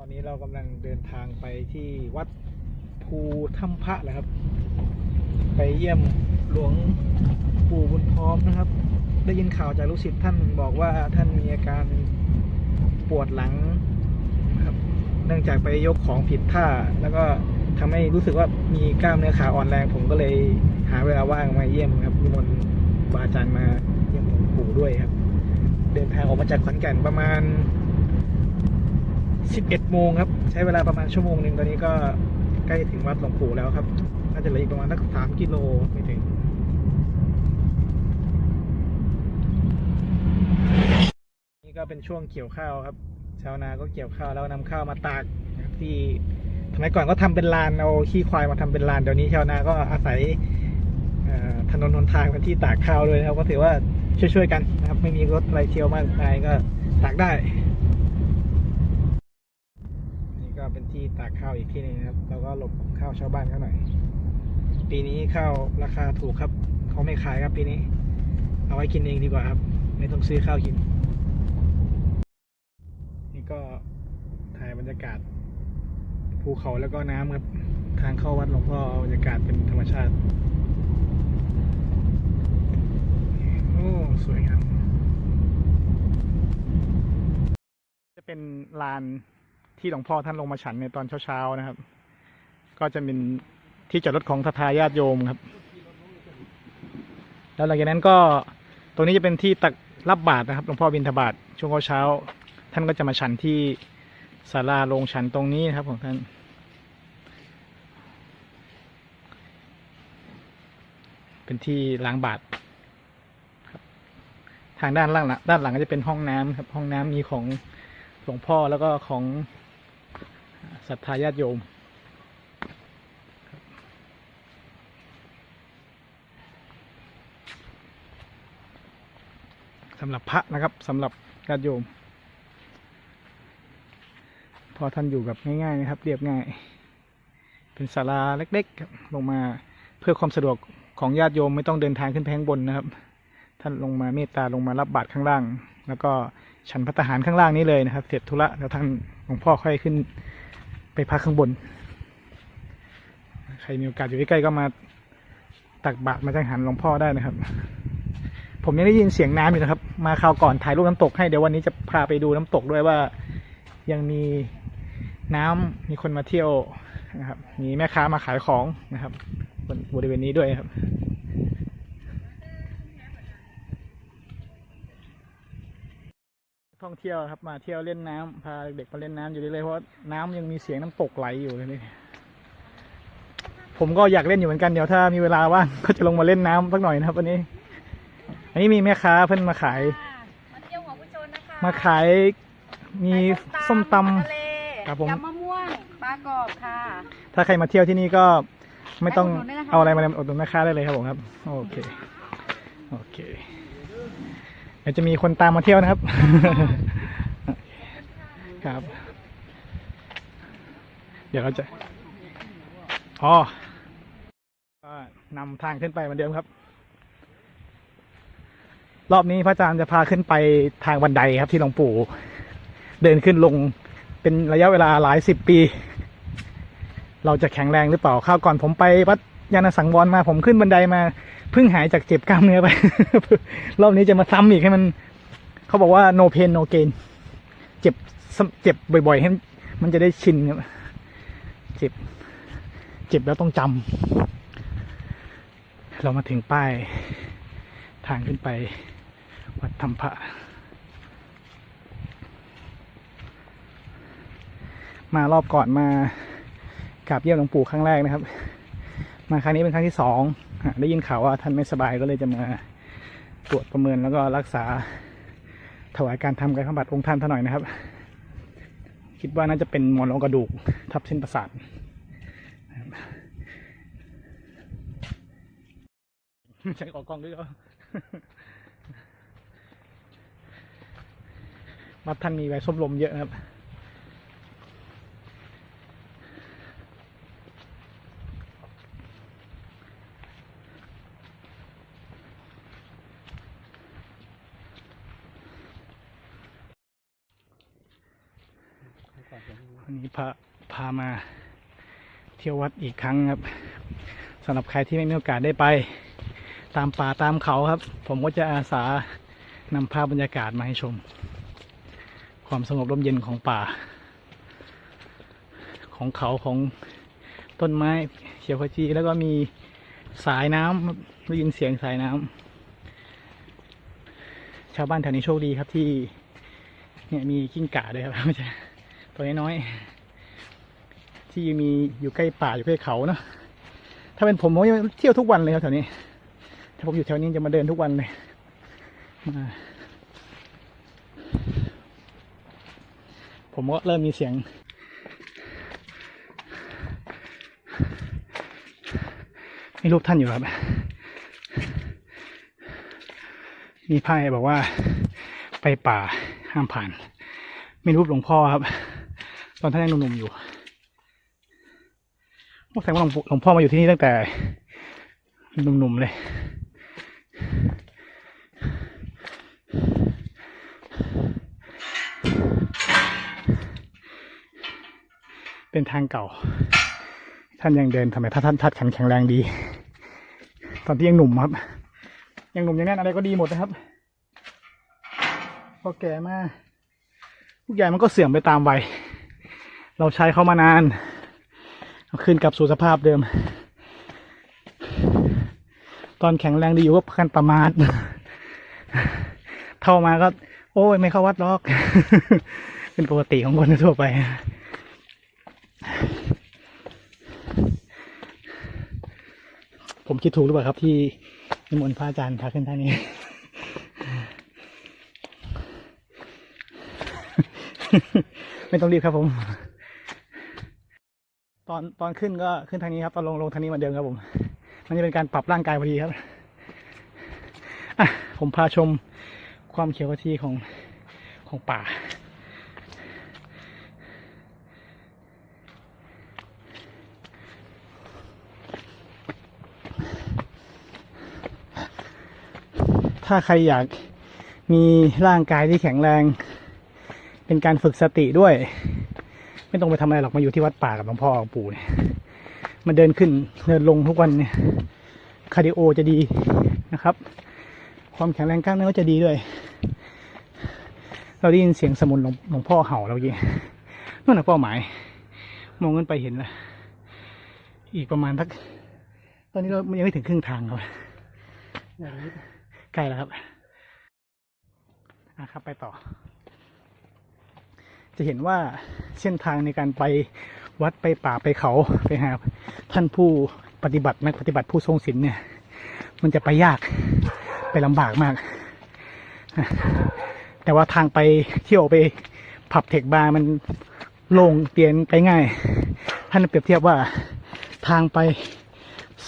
ตอนนี้เรากำลังเดินทางไปที่วัดภูถ้ำพระแหละครับ ไปเยี่ยมหลวงปู่บุญพร้อมนะครับ ได้ยินข่าวจากลูกศิษย์ท่านบอกว่าท่านมีอาการปวดหลังนะครับ เนื่องจากไปยกของผิดท่า แล้วก็ทำให้รู้สึกว่ามีกล้ามเนื้อขาอ่อนแรง ผมก็เลยหาเวลาว่างมาเยี่ยมครับนิมนต์บาอาจารย์มาเยี่ยมหลวงปู่ด้วยครับ เดินทางออกมาจากขอนแก่นประมาณ 11 โมงครับ ใช้เวลาประมาณชั่วโมงหนึ่งตอนนี้ก็ใกล้ถึงวัดหลวงปู่แล้วครับน่าจะเหลืออีกประมาณสักสามกิโลไม่ถึงนี่ก็เป็นช่วงเกี่ยวข้าวครับ ชาวนาก็เกี่ยวข้าวแล้วนำข้าวมาตากที่สมัยก่อนก็ทำเป็นลานเอาขี้ควายมาทำเป็นลานเดี๋ยวนี้ชาวนาก็อาศัยถนนหนทางเป็นที่ตากข้าวด้วยนะครับ ก็ถือว่าช่วยๆกันนะครับ ไม่มีรถอะไรเที่ยวมากมายก็ตากได้ นี่ก็เป็นที่ ตากข้าวอีกที่นึงครับ แล้วก็หลบข้าวชาวบ้านเขาหน่อย ปีนี้ข้าวราคาถูกครับ เขาไม่ขายครับปีนี้ เอาไว้กินเองดีกว่าครับ ไม่ต้องซื้อข้าวกิน นี่ก็ถ่ายบรรยากาศ ภูเขาแล้วก็น้ำครับ ทางเข้าวัดหลวงพ่อบรรยากาศเป็นธรรมชาติ โอ้ สวยงามจะเป็นลาน ที่หลวงพ่อท่านลงมาฉันในตอนเช้าๆนะครับ ก็จะเป็นที่จอดรถของททายาติโยมครับ แล้วหลังจากนั้นก็ตรงนี้จะเป็นที่ตักรับบาตรนะครับหลวงพ่อบิณฑบาตช่วงเช้าๆท่านก็จะมาฉันที่ศาลาโรงฉันตรงนี้นะครับของท่านเป็นที่ล้างบาตรทางด้านล่างด้านหลังก็จะเป็นห้องน้ำครับ ห้องน้ำมีของหลวงพ่อแล้วก็ของ ศรัทธาญาติโยม สำหรับพระนะครับสำหรับญาติโยม พอท่านอยู่แบบง่ายๆนะครับ เรียบง่าย เป็นศาลาเล็กๆลงมาเพื่อความสะดวกของญาติโยมไม่ต้องเดินทางขึ้นไปข้างบนนะครับ ท่านลงมาเมตตาลงมารับบาตรข้างล่าง แล้วก็ฉันพัตตาหารข้างล่างนี้เลยนะครับ เสร็จธุระแล้วท่านหลวงพ่อค่อยขึ้น ไปพักข้างบน ใครมีโอกาสอยู่ใกล้ๆก็มาตักบาตรมาจังหันหลวงพ่อได้นะครับ ผมยังได้ยินเสียงน้ำอยู่นะครับ มาคราวก่อนถ่ายรูปน้ำตกให้เดี๋ยววันนี้จะพาไปดูน้ำตกด้วยว่ายังมีน้ำมีคนมาเที่ยวนะครับ มีแม่ค้ามาขายของนะครับบนบริเวณนี้ด้วยครับ ท่องเที่ยวครับมาเที่ยวเล่นน้ำพาเด็กมาเล่นน้ำอยู่เรื่อยๆเพราะน้ำยังมีเสียงน้ำตกไหลอยู่เลยนี่ผมก็อยากเล่นอยู่เหมือนกันเดี๋ยวถ้ามีเวลาว่างก็จะลงมาเล่นน้ำสักหน่อยนะครับวันนี้ อันนี้มีแม่ค้าเพิ่นมาขาย มาเที่ยวหัวผู้ชนนะคะมาขายมีส้มตำปลาทะเลครับผมยำมะม่วงปลากรอบค่ะ ถ้าใครมาเที่ยวที่นี่ก็ไม่ต้องไปอุดหนุนได้นะคะเอาอะไรมาอุดหนุนแม่ค้าได้เลยครับผมครับ โอเค โอเคเดี๋ยวจะมีคนตามมาเที่ยวนะครับ ครับ เดี๋ยวเราจะอ๋อก็นำทางขึ้นไปเหมือนเดิมครับ รอบนี้พระอาจารย์จะพาขึ้นไปทางบันไดครับที่หลวงปู่ เดินขึ้นลงเป็นระยะเวลาหลายสิบปี เราจะแข็งแรงหรือเปล่าข้าวก่อนผมไปวัด ยาณสังวรมาผมขึ้นบันไดมาเพิ่งหายจากเจ็บกล้ามเนื้อไป รอบนี้จะมาซ้ำอีกให้มัน เขาบอกว่า no pain no gain เจ็บเจ็บบ่อยๆให้มันจะได้ชินครับเจ็บ เจ็บแล้วต้องจำเรามาถึงป้าย ทางขึ้นไป วัดธรรมพระ มารอบก่อนมากราบเยี่ยมหลวงปู่ครั้งแรกนะครับ มาครั้งนี้เป็นครั้งที่สองอะได้ยินข่าวว่าท่านไม่สบายก็เลยจะมาตรวจประเมินแล้วก็รักษาถวายการทำกายบำบัดองค์ท่านท่านหน่อยนะครับ คิดว่าน่าจะเป็นหมอนรองกระดูกทับเส้นประสาทนะครับใช้ออกกล้องด้วยเหรอวัดท่านมีใบส้มลมเยอะนะครับ วันนี้พาพามาเที่ยววัดอีกครั้งครับสำหรับใครที่ไม่มีโอกาสได้ไป ตามป่าตามเขาครับ ผมก็จะอาสานำภาพบรรยากาศมาให้ชม ความสงบร่มเย็นของป่า ของเขาของต้นไม้เขียวขจีแล้วก็มีสายน้ำครับได้ยินเสียงสายน้ำชาวบ้านแถวนี้โชคดีครับที่เนี่ยมีกิ้งก่าด้วยครับไม่ใช่ ตัวน้อยๆที่มีอยู่ใกล้ป่าอยู่ใกล้เขาเนอะถ้าเป็นผมผมจะเที่ยวทุกวันเลยครับแถวนี้ ถ้าผมอยู่แถวนี้จะมาเดินทุกวันเลยมาผมก็เริ่มมีเสียง มีรูปท่านอยู่ครับ มีไพ่บอกว่าไปป่าห้ามผ่าน ไมีรูปหลวงพ่อครับ อนท่านยังหนุ่มๆอยู่ว่าแสดงว่าหลวงงพ่อมาอยู่ที่นี่ตั้งแต่หนุ่มๆเลย เป็นทางเก่า ท่านยังเดินทำไมถ้าท่านทัดขันแข็งแรงดี ตอนที่ยังหนุ่มครับ ยังหนุ่มยังแน่นอะไรก็ดีหมดนะครับ พอแก่มากทุกอย่างมันก็เสื่อมไปตามวัย เราใช้เขามานานเอาคืนกลับสู่สภาพเดิม ตอนแข็งแรงดีอยู่ก็พันประมาทเท่ามาก็ โอ้ยไม่เข้าวัดหรอก เป็นปกติของคนทั่วไปผมคิดถูกหรือเปล่าครับที่นิมนต์พระอาจารย์พาขึ้นท่านี้ ไม่ต้องรีบครับผม ตอนตอนขึ้นก็ขึ้นทางนี้ครับตอนลงลงทางนี้เหมือนเดิมครับผม มันจะเป็นการปรับร่างกายพอดีครับอะผมพาชมความเขียวขจีของของป่า ถ้าใครอยากมีร่างกายที่แข็งแรง เป็นการฝึกสติด้วย ไม่ต้องไปทำอะไรหรอกมาอยู่ที่วัดป่ากับหลวงพ่อหลวงปู่เนี่ยมาเดินขึ้นเดินลงทุกวันเนี่ยคาร์ดิโอจะดีนะครับ ความแข็งแรงกล้ามเนื้อก็จะดีด้วย เราได้ยินเสียงสมุนหลวงหลวงพ่อเห่าแล้วเมื่อกี้นั่นแหละเป้าหมาย มองขึ้นไปเห็นแล้วอีกประมาณสัก ตอนนี้เรายังไม่ถึงครึ่งทางครับใกล้แล้วครับอะครับไปต่อ จะเห็นว่าเส้นทางในการไปวัดไปป่าไปเขาไปหาท่านผู้ปฏิบัตินักปฏิบัติผู้ทรงศีลเนี่ย มันจะไปยากไปลำบากมาก แต่ว่าทางไปเที่ยวไปผับเทคบาร์มันโล่งเปลี่ยนไปง่าย ท่านเปรียบเทียบว่าทางไป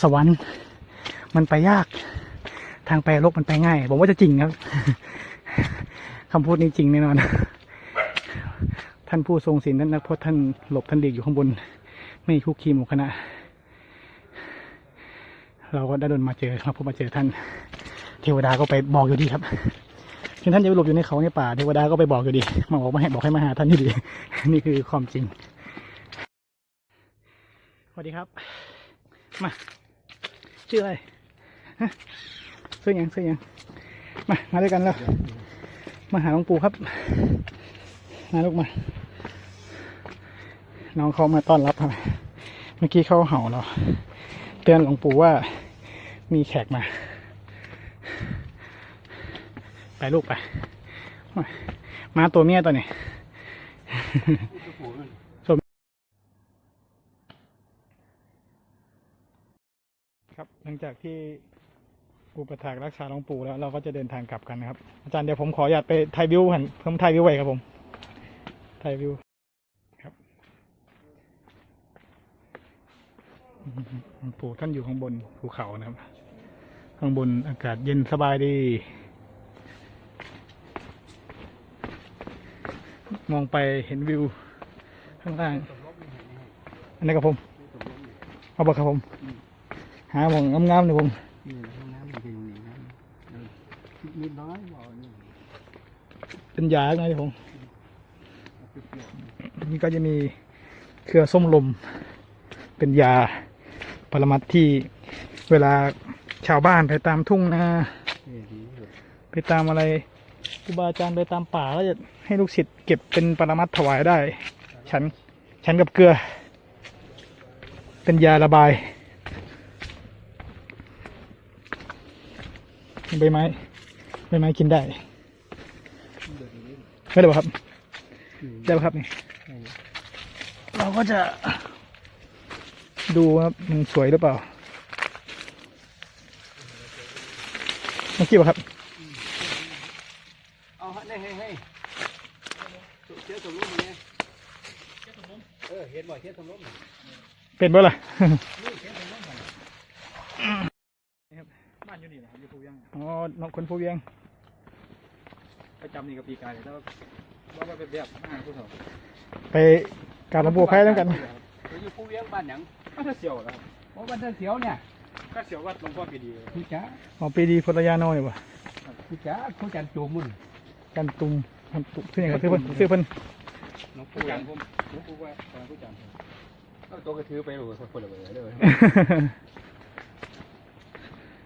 สวรรค์ มันไปยาก ทางไปโลกมันไปง่าย ผมว่าจะจริงครับคำพูดนี้จริงแน่นอน ท่านผู้ทรงศีลท่านนักพจน์ท่านหลบท่านเดีอยู่ข้างบน ไม่คุกคีหมู่คณะ เราก็ได้ดนมาเจอเราพบมาเจอท่าน เทวดาก็ไปบอกอยู่ดีครับถึงท่านจะไปหลบอยู่ในเขาในป่าเทวดาก็ไปบอกอยู่ดี มาบอกมาให้บอกให้มาหาท่านอยู่ดี นี่คือความจริงสวัสดีครับ มาชื่ออะไรฮะชื่อยังชื่อยังมามาด้วยกันแล้ว มาหาหลวงปู่ครับ มาลูกมา น้องเขามาต้อนรับครับเมื่อกี้เขาเห่าเราเตือนหลวงปู่ว่ามีแขกมา ไปลูกไป มาตัวเมียตัวนี้ครับหลังจากที่อุปถากรักษาหลวงปู่แล้วเราก็จะเดินทางกลับกันนะครับ อาจารย์เดี๋ยวผมขออนุญาตไปถ่ายวิวหันผมถ่ายวิวไว้ครับผมถ่ายวิวครับอืมหลวง ปู่ท่านอยู่ข้างบนภูเขานะครับ ข้างบนอากาศเย็นสบายดี มองไปเห็นวิว ข้างล่าง อันนี้ครับผม เอาบอกครับผม หาหมองงามๆเลยผมนี่ห้องน้ำมันเป็นอย่างนี้นะเออนิดน้อยบอกนี่เป็นยาไงผมนี่ก็จะมีเครือส้มลม เป็นยา ปรมัดที่เวลาชาวบ้านไปตามทุ่งนาเออดีเลยไปตามอะไรครูบาอาจารย์ไปตามป่าก็จะให้ลูกศิษย์เก็บเป็นปรมัดถวายได้ ฉันฉันกับเกลือ เป็นยาระบายใบไม้ใบไม้กินได้เดือดเลยไม่ได้ป่ะครับอืมได้ป่ะครับนี่ได้เลยเราก็จะ ดูว่ามันสวยหรือเปล่าเมื่อกี้ป่ะครับ เอาฮะนี่ให้ให้เชื่อสมรู้มั้ยเออเห็นบ่อยเชื่อสมรู้มั้ยเป็นป่ล่ะบ้านอยู่นี่นะครับอยู่ภูเวียงอ๋อน้องคนผู้เวียงไปจำนี่กับปีกายแล้วว่าว่าเป็นแบบห้าผู้สาวไปการหลวงปู่ไพ่แล้วกันอยู่ภูเวียงบ้านหยัง บ้านเสียวครับโอ้บ้านเสียวเนี่ยก็เสียววัดหลวงพ่อปีดีพี่จ๋าอ๋อปีดีพลยาน้อยป่ะพี่จ๋าเขาจันจูมุ่นกันตุมกันตุมชื่ออย่างไรชื่อเพิ่นชื่อเพิ่นหลวงปู่จันผมหลวงปู่ว่าหลวงปู่จันก็ตัวกระถือไปโอ้สักคนละเลยเลย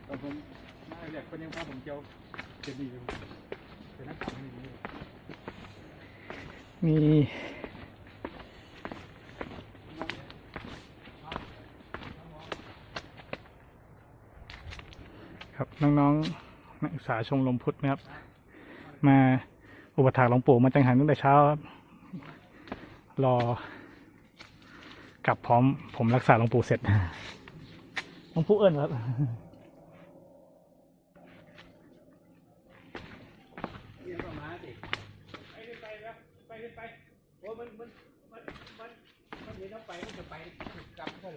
ตอนผมมาแรกคนยังพาผมเจียวเจดีย์เป็นนักข่าวนี่มี ครับ น้องๆนักศึกษาชมรมพุทธนะครับ มาอุปถากหลวงปู่มาจังหันตั้งแต่เช้าครับรอกลับพร้อม ผมรักษาหลวงปู่เสร็จหลวงปู่เอิญครับเรียนประมาณสิไปขึ้นไปแล้วไปขึ้นไปโอ้มันมันมันมันมันเห็นต้องไปมันจะไปกลับเท่า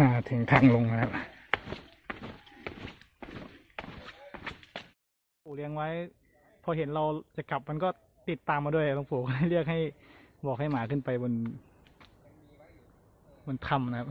มาถึงทางลงแล้วปู่เลี้ยงไว้ พอเห็นเราจะกลับมันก็ติดตามมาด้วยหลวงปู่เรียกให้บอกให้หมาขึ้นไปบน บนถ้ำนะครับ